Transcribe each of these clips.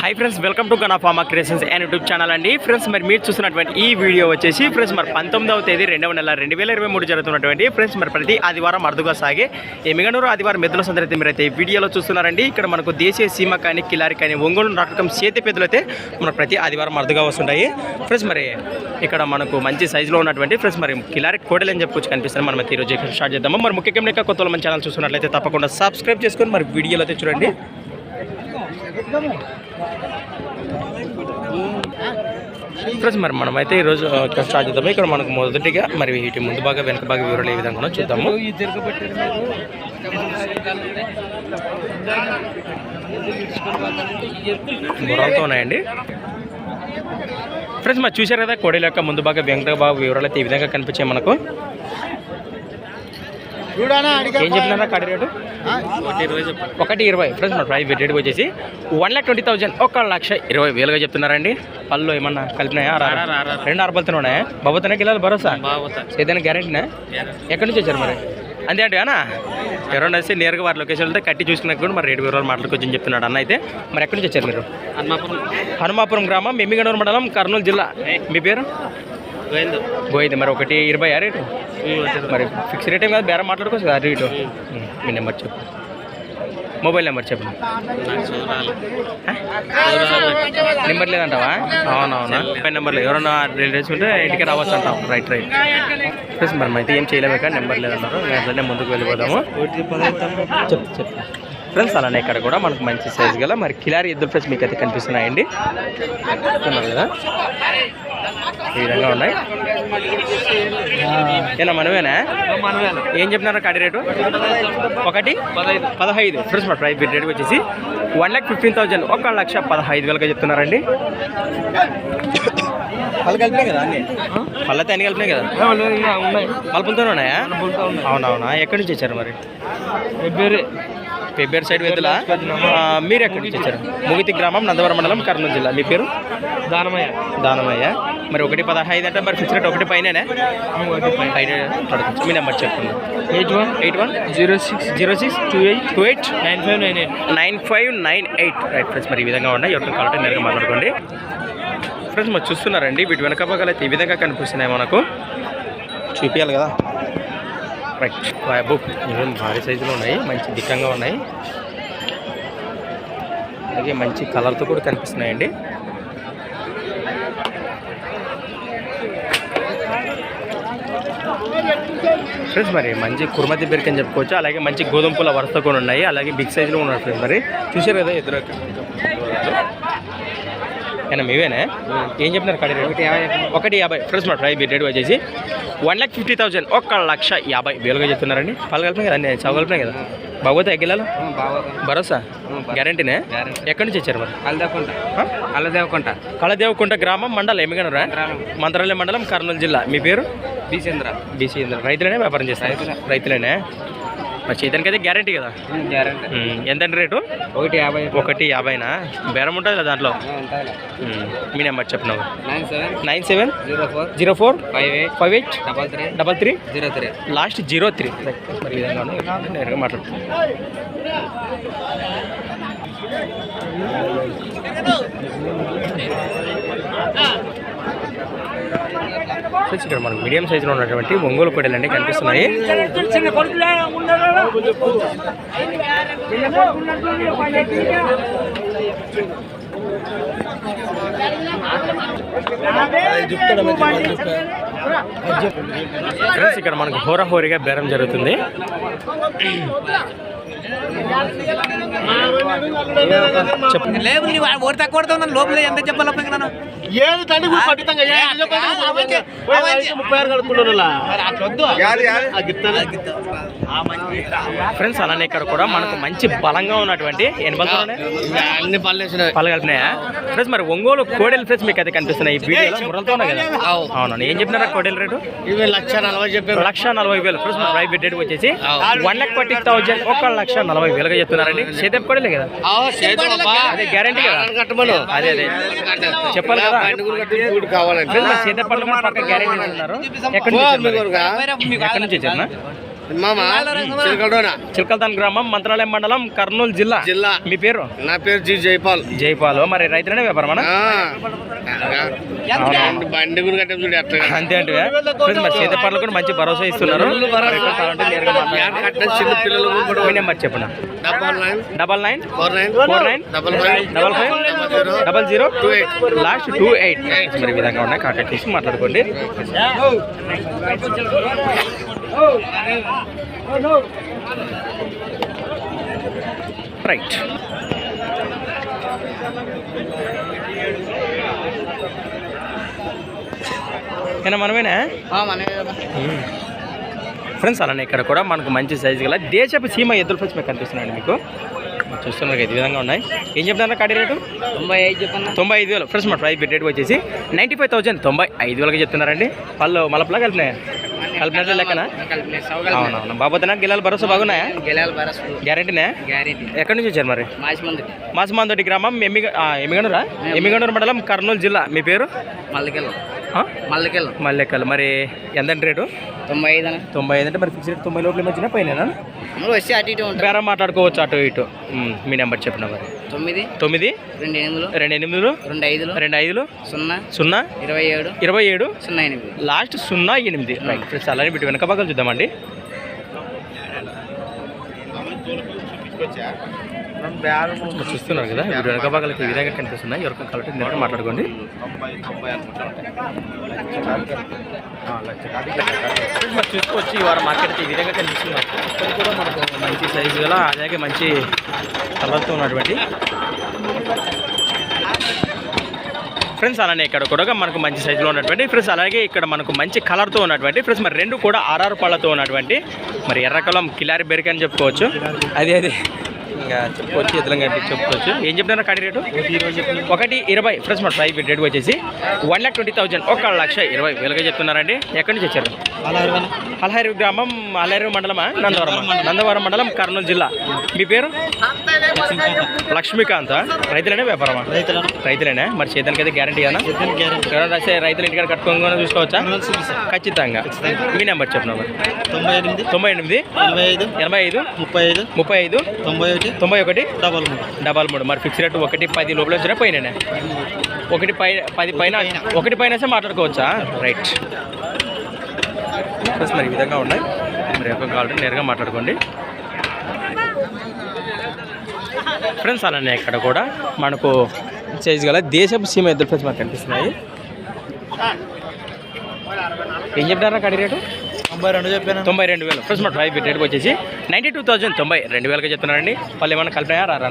Hi friends welcome to గనా creations and YouTube channel అండి. Friends మరి మీరు చూస్తున్నటువంటి ఈ వీడియో వచ్చేసి ఫ్రెండ్స్ మరి పంతొమ్మిదవ తేదీ రెండవ నెల రెండు వేల ఇరవై మూడు జరుగుతున్నటువంటి ఫ్రెండ్స్ మరి ప్రతి ఆదివారం అరుదుగా సాగే ఎమిగనూరు ఆదివారం మెద్దుల మీరు అయితే మీరైతే ఈ వీడియోలో చూస్తున్నారండి. ఇక్కడ మనకు దేశీయ సీమ కానీ కిలారి కానీ ఒంగోలు నాటకం చేతి పెద్దలు అయితే మనకు ప్రతి ఆదివారం అరుదుగా వస్తుంటాయి. ఫ్రెండ్స్ మరి ఇక్కడ మనకు మంచి సైజులో ఉన్నటువంటి ఫ్రెండ్స్ మరి కిలారి కోడలు అని చెప్పుకోవచ్చు కనిపిస్తుంది. మనం ఈరోజు స్టార్ట్ చేద్దాము. మరి ముఖ్యంగా కొత్తలో కొత్త మన ఛానల్ చూస్తున్నట్లయితే తప్పకుండా సబ్స్క్రైబ్ చేసుకొని మరి వీడియోలో అయితే చూడండి. ఫ్రెండ్స్ మరి మనమైతే ఈరోజు ఇక్కడ స్టార్ట్ చేద్దాము. ఇక్కడ మనకు మొదటిగా మరి వీటి ముందు బాగా వెనక బాగా వివరాలు ఏ విధంగా చూద్దాము. గుర్రాలతో ఉన్నాయండి. ఫ్రెండ్స్ మరి చూశారు కదా కోడేల యొక్క ముందు బాగా వెంకట బాబు వివరాలు అయితే ఈ విధంగా కనిపించాయి మనకు. ఏం చెప్పినారా కడి రేటు? ఒకటి ఇరవై ఫ్రెండ్స్ మన ప్రైస్ రేట్ వచ్చేసి వన్ లాక్ ట్వంటీ థౌసండ్ ఒక లక్ష ఇరవై వేలుగా చెప్తున్నారండి. పళ్ళు ఏమన్నా కలిపినాయా? రా రెండు అరబలతో ఉన్నాయా? బాబోతోనే కిలోలు భరోసా? ఏదైనా గ్యారెంటీనా? ఎక్కడి నుంచి వచ్చారు మరి? అంతే అంటే అన్న? ఎవరైనా వస్తే నేరుగా వారి లొకేషన్ వెళ్తే కట్టి చూసుకున్నా కూడా మరి రేటు వివరాలు మాట్లాడుకొచ్చి చెప్తున్నాడు అన్న అయితే. మరి ఎక్కడి నుంచి వచ్చారు మీరు? హనుమాపురం. గ్రామం మెమ్మిగనూరు మండలం కర్నూలు జిల్లా. మీ పేరు? గోయింది మరి ఒకటి ఇరవై ఆ రేటు? మరి ఫిక్స్ రేట్ ఏం కాదు బేరం మాట్లాడుకోవచ్చు కదా రేటు. మీ నెంబర్ చెప్పు. మొబైల్ నెంబర్ చెప్పు. నెంబర్ లేదంటావా? అవునవునా? మొబైల్ నెంబర్ లేదు. ఎవరన్నా రిలేటివ్స్ ఉంటే ఇంటికి రావచ్చు అంటాం రైట్. రైట్ ప్లస్ మనం అయితే ఏం చేయలేము కానీ నెంబర్ లేదన్నారు అట్లనే ముందుకు వెళ్ళిపోదాము. చెప్పు చెప్పు. ఫ్రెండ్స్ అలానే ఇక్కడ కూడా మనకు మంచి సైజ్ గల మరి కిలారి ఎద్దులు ఫ్రెండ్స్ మీకు అయితే కనిపిస్తున్నాయండి కదా ఈ విధంగా ఉన్నాయి. ఏనా మనమేనా? ఏం చెప్తున్నారు కడి రేటు? ఒకటి? పదహైదు. ఫ్రెండ్స్ మన ప్రైస్ రేట్ వచ్చేసి వన్ ల్యాక్ ఫిఫ్టీన్ థౌజండ్ ఒక లక్ష పదహైదు వేలుగా చెప్తున్నారండి. పళ్ళు కలిపినాయి కదా అన్ని? పళ్ళతో అన్ని కలిపినాయి కదా? పలుపులతోనే ఉన్నాయా అవునవునా. ఎక్కడి నుంచి వచ్చారు మరి? పెబ్బేరు సైడ్ వెతులా మీరు ఎక్కడి నుంచి వచ్చారు? ముగితి గ్రామం నందవరం మండలం కర్నూలు జిల్లా. మీ పేరు? దానమయ్య. దానమయ్య. మరి ఒకటి పదహైదు అంటే మరి ఫిక్స్ రేట్ ఒకటి పైన. మీ నెంబర్ చెప్పండి. Eight one eight one zero six zero six two eight two eight nine five nine eight. Nine five nine eight. Right friends మరి ఈ విధంగా ఉన్నాయి. ఎవరికి కావాలంటే నేరుగా మాట్లాడుకోండి. ఫ్రెండ్స్ మరి చూస్తున్నారండి. వీటి వెనక భాగాలు అయితే ఈ విధంగా కనిపిస్తున్నాయి మనకు. చూపించాలి కదా. రైట్ బాబు ఇవి భారీ సైజులో ఉన్నాయి. మంచి దిట్టంగా ఉన్నాయి. అలాగే మంచి కలర్తో కూడా కనిపిస్తున్నాయండి. ఫ్రెండ్స్ మరి మంచి కుర్మతి బెరిక్ అని చెప్పుకోవచ్చు. అలాగే మంచి గోధుమ పూల వరుస కూడా ఉన్నాయి. అలాగే బిగ్ సైజులో ఉన్నారు ఫ్రెండ్స్ మరి. చూసారు కదా ఎదురు ఏనా మీవేనా? ఏం చెప్తున్నారు కడి ఒకటి యాభై. ఫ్రెండ్స్ మా ప్రైస్ రేట్ వచ్చేసి వన్ ల్యాక్ ఫిఫ్టీ థౌసండ్ ఒక లక్ష యాభై వేలుగా చెప్తున్నారండి. పలు కలిపినాయి కదా అన్నీ చవ కలిపినాయి కదా. బాగోతే ఎగ్గిలాలు? భరోసా? గ్యారంటీనే ఎక్కడి నుంచి వచ్చారు మరి? అల్లదేవకుంట ఆ? అల్లదేవకుంట కళదేవకుంట గ్రామం మండలం ఎమ్మిగనరా మంత్రాలయ మండలం. కర్నూలు జిల్లా. మీ పేరు? బీసేంద్ర బీసీ రైతులనే వ్యాపారం చేస్తారు? రైతులనే? మరి చేయడానికి అయితే గ్యారంటీ కదా? గ్యారంటీ. ఎంతండి రేటు? ఒకటి యాభై ఒకటి యాభైనా? బేరం ఉంటుంది కదా దాంట్లో? మీ నెంబర్ చెప్పినావు nine seven nine seven zero four zero four five eight five eight double three double three zero three. Last zero three. మరి విధంగా. నేరుగా మాట్లాడుతున్నాను సో ఇక్కడ మనకు మీడియం సైజులో ఉన్నటువంటి ఒంగోలు కోడలు అండి కనిపిస్తున్నాయి. ఫ్రెండ్స్ ఇక్కడ మనకు హోరాహోరీగా బేరం జరుగుతుంది. లేదు నువ్వు ఓడి తక్కువ కొడుతున్నాను లోపల ఎంత చెప్పాలి నన్ను? ఏది తండ్రి పట్టితంగా ముప్పై ఆరు అట్లొద్దు. ఫ్రెండ్స్ అలానే ఇక్కడ కూడా మనకు మంచి బలంగా ఉన్నటువంటి ఎన్ని పళ్ళు పాలు కలిపినాయా? ఫ్రెండ్స్ మరి ఒంగోలు కోడెలు ఫ్రెండ్స్ మీకు అయితే కనిపిస్తున్నాయి. ఈ వీడియోలో కదా? అవునండి ఏం చెప్పినారా కోడెల రేటు? ఇవి లక్ష నలభై చెప్పారు లక్ష నలభై వేలు. ఫ్రెండ్స్ మన ప్రైవేట్ రేట్ వచ్చేసి వన్ లాక్ ఫార్టీ థౌజండ్ ఒక లక్ష నలభై వేలుగా చెప్తున్నారండి. చేతే కోడలే కదా? అదే గ్యారంటీ కదా? అదే అదే. చెప్పాలి కదా? పళ్ళు పక్క గ్యారంటీ ఇస్తున్నారు ఎక్కడి నుంచి ఎక్కడి నుంచి వచ్చారు చిలకల్తాన్ గ్రామం మంత్రాలయం మండలం కర్నూలు జిల్లా. జిల్లా. మీ పేరు? నా పేరు జి జైపాల్. జైపాల్. మరి రైతులనే వ్యాపారమా ఆ. బండి- అంతే అంటే ఫ్రెండ్స్ మరి చేతి పనులు కూడా మంచి భరోసా ఇస్తున్నారు. మీ నెంబర్ చెప్పండి double nine. Four nine. Four nine? Double five. Double five? Zero. Double zero? Two eight. Last two eight. మరి విధంగా ఉన్నాయి. కాంటాక్ట్ చేసి మాట్లాడుకోండి. రైట్ ఏనా మనమేనా? ఫ్రెండ్స్ అలానే ఇక్కడ కూడా మనకు మంచి సైజు గల దేశపు సీమ ఎద్దుల ఫ్రెండ్స్ మీకు కనిపిస్తున్నాయండి మీకు. చూస్తున్నారు ఈ విధంగా ఉన్నాయి. ఏం చెప్తున్నారు కాడి రేటు? తొంభై ఐదు చెప్పన్నా. తొంభై ఐదు వేలు. ఫ్రెండ్స్ మా ప్రైస్ రేట్ వచ్చేసి నైంటీ ఫైవ్ థౌసండ్ తొంభై ఐదు వేలకి చెప్తున్నారండి. పళ్ళు మలపలా కలిపినాయా? కలిపినట్లు లెక్కనా అవునవును బాబోతున్నా గిల్లలు భరోసా బాగున్నాయా? గెలాలి బరసు గ్యారెంటీనే? గ్యారెంటీ. ఎక్కడి నుంచి వచ్చారు మరి? మాసి మంది మాసమాందొడ్డి గ్రామం ఎమ్మిగ ఎమ్మిగనూరా? ఎమ్మిగనూరు. మండలం కర్నూలు జిల్లా. మీ పేరు? ఆ? మల్లకెళ్ళం మల్లెక్కలు మరి ఎంతండి రేటు? తొంభై ఐదు అన్న. తొంభై ఐదు అంటే మరి ఫిక్స్ రేట్ తొంభై లోపల వచ్చినా పైన వచ్చి అటు ఇటు మాట్లాడుకోవచ్చు అటు ఇటు. మ్, నెంబర్ చెప్పిన మరి. తొమ్మిది. తొమ్మిది. రెండు ఎనిమిదిలు. రెండు ఎనిమిదిలు. రెండు ఐదులు. రెండు ఐదులు. సున్నా. సున్నా. ఇరవై ఏడు. ఇరవై ఏడు. సున్నా ఎనిమిది. లాస్ట్ సున్నా ఎనిమిది. రైట్ ఫ్రెండ్స్ అలానే బిట్టు వెనక భాగాలు చూద్దామండి. చూస్తున్నారు కదా వీడు వెనక భాగాలకి ఈ విధంగా కనిపిస్తున్నాయి ఎవరికైనా కాబట్టి నేను మాట్లాడుకోండి. మరి చూసుకోవచ్చు ఈ వారం మార్కెట్ ఈ విధంగా కనిపిస్తుంది ఇక్కడ కూడా మనకు మంచి సైజు గల అలాగే మంచి కలర్తో ఉన్నటువంటి ఫ్రెండ్స్ అలానే ఇక్కడ కూడా మనకు మంచి సైజులో ఉన్నటువంటి ఫ్రెండ్స్ అలాగే ఇక్కడ మనకు మంచి కలర్తో ఉన్నటువంటి ఫ్రెండ్స్ మరి రెండు కూడా ఆర్ఆర్ పళ్ళతో ఉన్నటువంటి మరి ఎర్రకలం కిలారి బెరిక అని చెప్పుకోవచ్చు. అదే అదే. ఇంకా చెప్పుకోవచ్చు ఎదురుగా చెప్పుకోవచ్చు. ఏం చెప్తున్నారు కడి రేటు? ఒకటి ఇరవై ఫ్రెండ్స్ మన ప్రైస్ రేట్ వచ్చేసి వన్ లాక్ ట్వంటీ థౌసండ్ ఒక లక్ష ఇరవై వేలుగా చెప్తున్నారండి. ఎక్కడి నుంచి వచ్చారు? అల్హారి గ్రామం అల్హారి మండలమా? నందవరం నందవరం మండలం కర్నూలు జిల్లా. మీ పేరు? లక్ష్మీకాంత్. రైతులేనా వ్యాపారమా? రైతులేనా. మరి చేతానికి అయితే గ్యారంటీ అనా ఎవరైనా రాస్తే రైతులు ఇంటికాడ కట్టుకోగానే చూసుకోవచ్చా? ఖచ్చితంగా. మీ నెంబర్ చెప్పిన తొంభై ఎనిమిది. తొంభై ఎనిమిది. ఎనభై ఐదు. ఎనభై ఐదు. ముప్పై ఐదు. ముప్పై ఐదు. తొంభై ఒకటి. తొంభై ఒకటి? డబల్ మూడు. డబల్ మూడు. మరి ఫిక్స్ రేట్ ఒకటి పది లోపల వచ్చినా పైన ఒకటి పై పది పైన ఒకటి పైన. మాట్లాడుకోవచ్చా? రైట్ మరి ఈ విధంగా ఉన్నాయి. మరి ఎక్కువ కావాలంటే నేరుగా మాట్లాడుకోండి. ఫ్రెండ్స్ అలానే ఇక్కడ కూడా మనకు సైజ్ గల దేశపు సీమ ఎద్దుల ఫ్రెండ్స్ మనకు కనిపిస్తున్నాయి. ఏం చెప్తారా కడి రేటు? తొంభై రెండు చెప్పాను? తొంభై రెండు వేలు. ఫ్రెండ్స్ మా డ్రైవ్ రేట్ వచ్చేసి నైంటీ టూ థౌసండ్ తొంభై రెండు వేలకి చెప్తున్నారండి. వాళ్ళు ఏమన్నా కలిపినాయా? రారా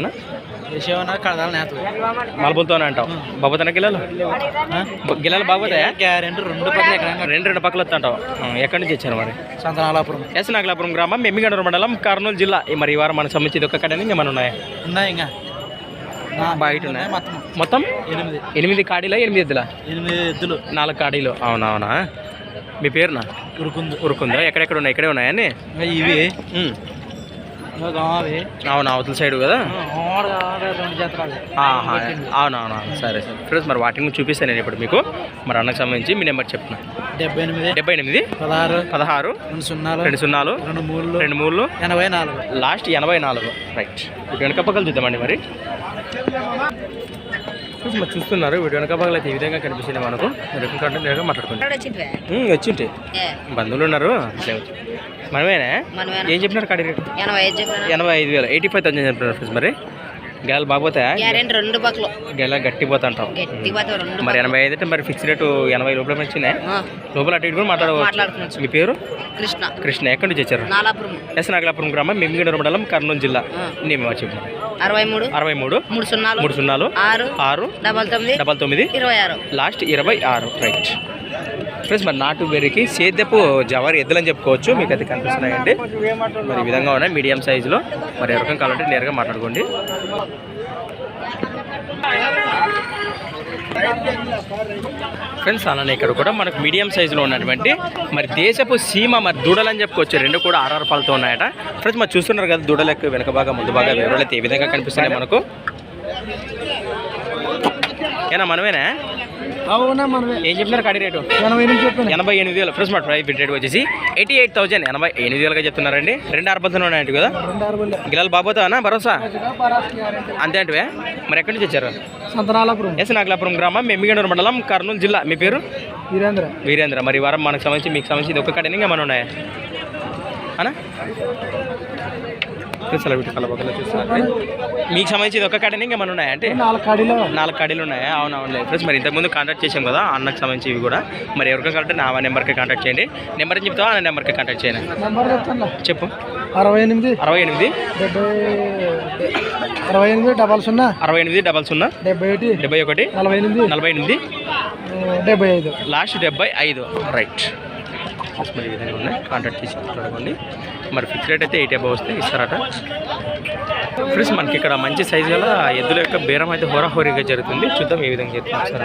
విషయమన్నా కడదాలి నేత మలబులతోనే అంటావు. బాబోతున్నా గిల్లలు గిల్లలు బాగోతాయా గ్యారెంటీ రెండు పక్కన ఎక్కడ రెండు రెండు పక్కలు వస్తుంటావు ఎక్కడి నుంచి వచ్చారు మరి? సంతనాలాపురం ఎస్ నాగలాపురం గ్రామం మెమ్మిగండూరు మండలం కర్నూలు జిల్లా. ఈ మరి ఈ వారం మనకు సంబంధించి ఒక కడని ఏమైనా ఉన్నాయా? ఉన్నాయి ఇంకా. బయట ఉన్నాయా? మొత్తం. మొత్తం? ఎనిమిది. ఎనిమిది కాడీలా ఎనిమిది ఎద్దులా? ఎనిమిది ఎద్దులు. నాలుగు కాడీలు. అవునవునా? మీ పేరునా? ఉరుకుంది. ఉరుకుందా? ఎక్కడెక్కడ ఉన్నాయి? ఇక్కడే ఉన్నాయని ఇవి. అవును? అవతల సైడ్ కదా? అవునవును సరే సరే. ఫ్రెండ్స్ మరి వాటిని చూపిస్తాను నేను ఇప్పుడు మీకు. మరి అన్నకు సంబంధించి మీ నెంబర్ చెప్తున్నా. డెబ్బై ఎనిమిది. డెబ్బై ఎనిమిది? పదహారు. పదహారు? రెండు సున్నాలు. రెండు సున్నాలు? రెండు మూడు రెండు మూడు ఎనభై నాలుగు. లాస్ట్ ఎనభై నాలుగు. రైట్. వీటి వెనక పక్కలు చూద్దామండి మరి. మరి చూస్తున్నారు వీటి వెనక పక్కలు అయితే ఈ విధంగా కనిపిస్తుంది మనకు. నేరుగా మాట్లాడుకుంటాం వచ్చింటే. బంధువులు ఉన్నారు? మనమేనా. ఏం చెప్పినారు కాడి రేటు? ఎనభై ఐదు వేలు. ఎయిటీ ఫైవ్ థౌసండ్ చెప్పినారు ఫ్రెండ్స్ మరి. గెలలు బాగపోతాయా గ్యారెంటీ రెండు గెల గట్టిపోతుంటాం రెండు మరి ఎనభై ఐదు అంటే మరి ఫిక్స్ రేటు ఎనభై లోపల వచ్చినాయి? లోపల అటు ఇటు కూడా మాట్లాడుకోవచ్చు. మీ పేరు? కృష్ణ. కృష్ణ. ఎక్కడి నుంచి వచ్చారు? నాలాపురం. ఎస్ నాగలాపురం గ్రామం. మెమ్మిగడూరు మండలం కర్నూలు జిల్లా. నేను చెప్పు అరవై మూడు అరవై మూడు మూడు సున్నాలు. మూడు సున్నాలు. ఆరు. ఆరు. డబల్ తొమ్మిది. డబల్ తొమ్మిది. ఇరవై ఆరు. లాస్ట్ ఇరవై ఆరు. రైట్ ఫ్రెండ్స్ మరి నాటు బెర్రీకి సేద్యపు జవారి ఎద్దులని చెప్పుకోవచ్చు. మీకు అది కనిపిస్తున్నాయండి. మరి ఈ విధంగా ఉన్నాయి మీడియం సైజులో. మరి ఎవరికం కావాలంటే నేరుగా మాట్లాడుకోండి. ఫ్రెండ్స్ అలానే ఇక్కడ కూడా మనకు మీడియం సైజులో ఉన్నటువంటి మరి దేశపు సీమ మరి దూడలు అని చెప్పుకోవచ్చు. రెండు కూడా ఆర్ఆర్ పాలతో ఉన్నాయట. ఫ్రెండ్స్ మరి చూస్తున్నారు కదా దూడలకు వెనక భాగం ముందు భాగం వివరాలు అయితే ఏ విధంగా కనిపిస్తున్నాయి మనకు. ఏనా మనమేనా? అవునా మనమే. ఏం చెప్తున్నారు కడి రేటు? ఎనభై నుంచి చెప్పాను ఎనభై ఎనిమిది వేలు. ఫ్రెష్ మాట ప్రైస్ రేట్ వచ్చేసి ఎయిటీ ఎయిట్ థౌసండ్. ఎనభై ఎనిమిది వేలుగా చెప్తున్నారండి. రెండు అరబద్దులు ఉన్నాయంట కదా. గిలాలు బాబోతావా భరోసా? అంతే అంటే మరి ఎక్కడి నుంచి వచ్చారు? సంతనాలపురం. ఎస్ నాగలాపురం గ్రామం మెమ్మిగనూరు మండలం కర్నూలు జిల్లా. మీ పేరు? వీరేంద్ర. వీరేంద్ర. మరి వారం మనకు సంబంధించి మీకు సంబంధించి ఇది ఒక్క కడని ఇంకా మన ఉన్నాయా? అనా? అలా వీటి చూస్తున్నారు. మీకు సంబంధించి ఇది ఒక్క కడని ఇంకా మన ఉన్నాయా అంటే? నాలుగు కాడీలో నాలుగు కడీలు ఉన్నాయా? అవును అవును ఫ్రెండ్స్ మరి ఇంతకుముందు కాంటాక్ట్ చేసాం కదా అన్నకు సంబంధించి ఇవి కూడా. మరి ఎవరికైనా కావాలంటే నా నెంబర్కి కాంటాక్ట్ చేయండి. నెంబర్ ఏం చెప్తావా? ఆ నెంబర్కి కాంటాక్ట్ చేయండి. నెంబర్ చెప్తాను చెప్పు. అరవై ఎనిమిది. అరవై ఎనిమిది. అరవై ఎనిమిది డబల్ సున్నా. అరవై ఎనిమిది డబల్ సున్నా. డెబ్బై ఒకటి. డెబ్బై ఒకటి. నలభై ఎనిమిది. నలభై ఎనిమిది. డెబ్బై ఐదు. లాస్ట్ డెబ్బై ఐదు. రైట్. మరి విధంగా ఉన్నాయి. కాంటాక్ట్ చేసి మాట్లాడుకోండి మరి ఫిక్స్ రేట్ అయితే ఎయిట్ అబౌవ్ వస్తే ఇస్తారట. ఫ్రెండ్స్ మనకి ఇక్కడ మంచి సైజు గల ఎద్దుల యొక్క బేరం అయితే హోరాహోరీగా జరుగుతుంది. చూద్దాం ఏ విధంగా చెప్తాం సార్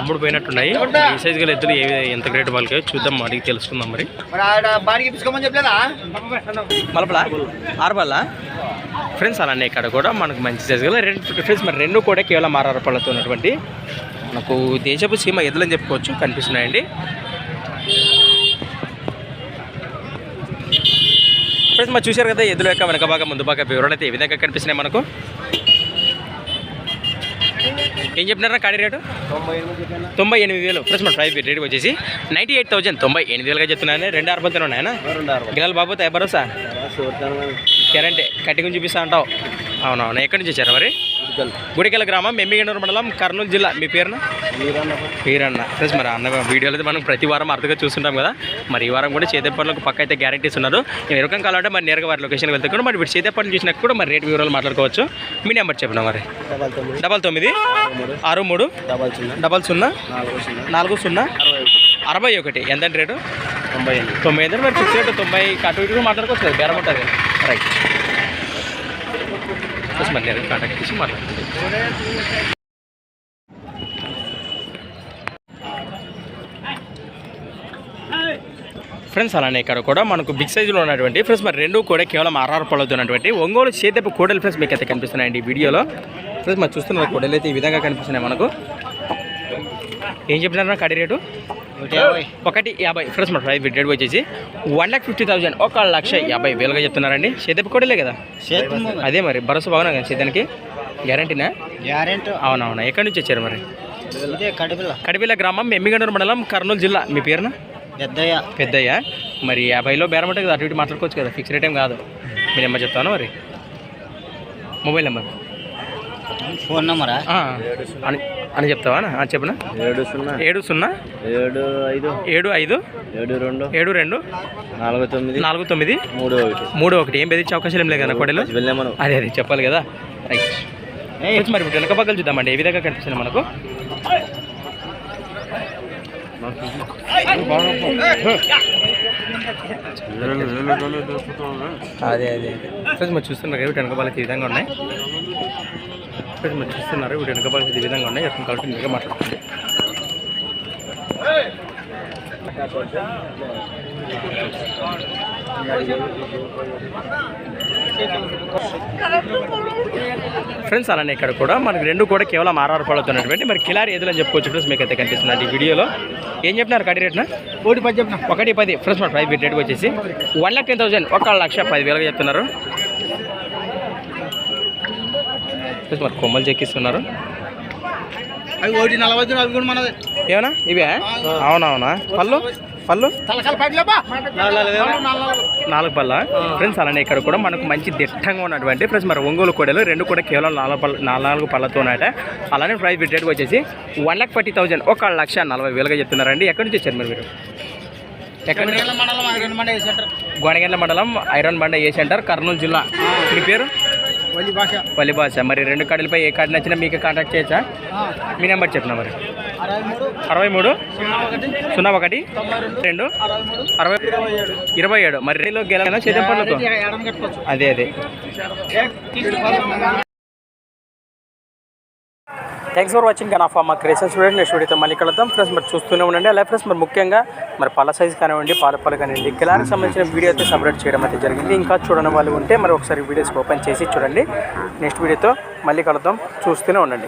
అమ్ముడు పోయినట్టున్నాయి. ఈ సైజు గల ఎద్దులు ఏ ఎంత గ్రేట్ వాళ్ళకి చూద్దాం అడిగి తెలుసుకుందాం మరి. మలపలా? ఆరుబల్లా ఫ్రెండ్స్ అలానే ఇక్కడ కూడా మనకు మంచి సైజు గల రెండు ఫ్రెండ్స్ మరి రెండు కూడా కేవలం ఆరు పళ్ళతో ఉన్నటువంటి మనకు దేశపు సీమ ఎద్దులని చెప్పుకోవచ్చు కనిపిస్తున్నాయండి. ఫ్రెండ్స్ మరి చూశారు కదా ఎద్దుల యొక్క వెనక భాగం ముందు భాగం వివరణ అయితే ఏ విధంగా కనిపిస్తున్నాయి మనకు? ఏం చెప్పినారా కాడి రేటు? తొంభై ఎనిమిది వేలు. ఫ్రెండ్స్ మన ప్రైస్ రేట్ వచ్చేసి నైంటీ ఎయిట్ థౌసండ్ తొంభై ఎనిమిది వేలుగా చెప్తున్నాను రెండు అరవై ఉన్నాయనా? గిలాలు బాబోతాయి భరోసా గ్యారంటీ కట్టిగా చూపిస్తా అంటావు? అవునవును. ఎక్కడి నుంచి వచ్చారు మరి? గుడికెల గ్రామం మెమ్మిగనూరు మండలం కర్నూలు జిల్లా. మీ పేరున? పేరన్న ఫ్రెండ్స్ మరి అన్న వీడియోలో అయితే మనం ప్రతి వారం అర్థంగా చూస్తుంటాం కదా. మరి ఈ వారం కూడా చేతేపట్లకు పక్క అయితే గ్యారంటీస్ ఉన్నారు నేను ఎరకం కావాలంటే మరి నేరుగా వారి లొకేషన్కి వెళ్తే కూడా మరి వీటి చేతేపట్టు చూసినాక కూడా మరి రేట్ వివరాలు మాట్లాడుకోవచ్చు. మీ నెంబర్ చెప్పిన మరి. డబల్ తొమ్మిది. ఆరు మూడు. డబల్ సున్నా. నాలుగు సున్నా. అరవై ఒకటి. ఎంత రేటు తొంభై తొంభై ఐదు మరి ఫిక్స్ రేటు తొంభై అటు ఇటు మాట్లాడుకోవచ్చు బేరం ఉంటుంది రైట్ మళ్ళీ కాంటాక్ట్ చేసి మాట్లాడుతుంది ఫ్రెండ్స్ అలానే ఇక్కడ కూడా మనకు బిగ్ సైజులో ఉన్నటువంటి ఫ్రెండ్స్ మరి రెండు కూడా కేవలం ఆర్ఆర్ పళ్ళతో ఉన్నటువంటి ఒంగోలు చేతపు కోడలు ఫ్రెండ్స్ మీకు అయితే కనిపిస్తున్నాయండి ఈ వీడియోలో. ఫ్రెండ్స్ మరి చూస్తున్నారు కోడలు అయితే ఈ విధంగా కనిపిస్తున్నాయి మనకు. ఏం చెప్పినారా కడి రేటు? ఒకటి యాభై. ఫ్రెండ్స్ మన ప్రైస్ రేట్ వచ్చేసి వన్ ల్యాక్ ఫిఫ్టీ థౌసండ్. ఒక లక్ష యాభై వేలుగా చెప్తున్నారండి. చేతపు కోడలే కదా? అదే మరి భరోసా బాగున్నా కదా చేతానికి గ్యారంటీనా? గ్యారెంటీ. అవునవునా. ఎక్కడి నుంచి వచ్చారు మరి? కడిపిల్ల గ్రామం ఎమ్మిగనూరు మండలం కర్నూలు జిల్లా. మీ పేరున? పెద్దయ్య. పెద్దయ్య. మరి యాభైలో బేరం ఉంటుంది కదా అటు ఇటు మాట్లాడుకోవచ్చు కదా. ఫిక్స్ రేట్ ఏం కాదు. మీ నెంబర్ చెప్తాను మరి? Mobile number. ఫోన్ నెంబరా? ఆ, అని అని చెప్తావా చెప్పనా? ఏడు సున్నా. ఏడు సున్నా? ఏడు ఐదు. ఏడు ఐదు? ఏడు రెండు. ఏడు రెండు? నాలుగు తొమ్మిది. నాలుగు తొమ్మిది? మూడు ఒకటి. మూడు ఒకటి. ఏం బెదిరించే అవకాశం ఏం లేదు కదా కోడలు వెళ్ళామను అదే అదే చెప్పాలి కదా. రైట్ కొంచెం మరి ఇప్పుడు వెనక పక్కలు చూద్దామండి. ఏ విధంగా కనిపిస్తుంది మనకు? అదే అదే మరి చూస్తున్నారు కదా వీటి వెనక వాళ్ళకి ఈ విధంగా ఉన్నాయి? ఫ్రెండ్స్ మరి చూస్తున్నారు. వీటి వెనక వాళ్ళకి ఈ విధంగా ఉన్నాయి. ఎక్కడ కాబట్టి మీరుగా మాట్లాడుతుంది ఫ్రెండ్స్ అలానే ఇక్కడ కూడా మనకి రెండు కూడా కేవలం ఆర్ఆర్ పడుతున్నటువంటి మరి కిలారి ఎదులని చెప్పుకోవచ్చు ఫ్రెండ్స్ మీకు అయితే కనిపిస్తుంది ఈ వీడియోలో. ఏం చెప్పినారు కడి రేట్న? కోటి పది చెప్పిన. ఒకటి పది. ఫ్రెండ్స్ మన ప్రైస్ రేట్ వచ్చేసి వన్ లాక్ టెన్ థౌసండ్. ఒక లక్ష పది వేలుగా చెప్తున్నారు ఫ్రెండ్స్ మరి కొమ్మలు చెక్కిస్తున్నారు. ఏమన్నా? ఇవే? అవునవునా? పళ్ళు? పళ్ళు? నాలుగు పళ్ళ? ఫ్రెండ్స్ అలానే ఇక్కడ కూడా మనకు మంచి దిట్టంగా ఉన్నటువంటి ఫ్రెండ్స్ మరి ఒంగోలు కోడలు రెండు కూడా కేవలం నాలుగు పళ్ళ నాలుగు పళ్ళతో ఉన్నాయట అలానే ప్రైస్ రేట్ వచ్చేసి వన్ లాక్ ఫార్టీ థౌసండ్ ఒక లక్ష నలభై వేలుగా చెప్తున్నారండి. ఎక్కడి నుంచి వచ్చారు మరి మీరు? ఎక్కడి నుంచి? మండలం ఐరన్ మండ సెంటర్? గోనగండ్ల మండలం ఐరన్ బండ ఏ సెంటర్ కర్నూలు జిల్లా. మీ పేరు? వల్లి భాష. మరి రెండు కాడలపై ఏ కార్డు నచ్చినా మీకు కాంటాక్ట్ చేయొచ్చా? మీ నెంబర్ చెప్పిన మరి? అరవై మూడు. సున్నా ఒకటి. రెండు. అరవై ఇరవై ఏడు. మరి పనులతో ఎడం కట్టుకోవచ్చు అదే అదే థ్యాంక్స్ ఫర్ వాచింగ్ గన్ ఆఫ్ మా క్రియేషన్స్ వీడియో నెక్స్ట్ వీడియోతో మళ్ళీ కలుద్దాం. ఫ్రెండ్స్ మరి చూస్తూనే ఉండండి. అలా ఫ్రెండ్స్ మరి ముఖ్యంగా మరి పళ్ళ సైజ్ కానివ్వండి పాల పళ్ళు కానివ్వండి కిలానికి సంబంధించిన వీడియో అయితే సపరేట్ చేయడం అయితే జరిగింది. ఇంకా చూడని వాళ్ళు ఉంటే మరి ఒకసారి వీడియోస్ ఓపెన్ చేసి చూడండి. నెక్స్ట్ వీడియోతో మళ్ళీ కలుద్దాం. చూస్తూనే ఉండండి.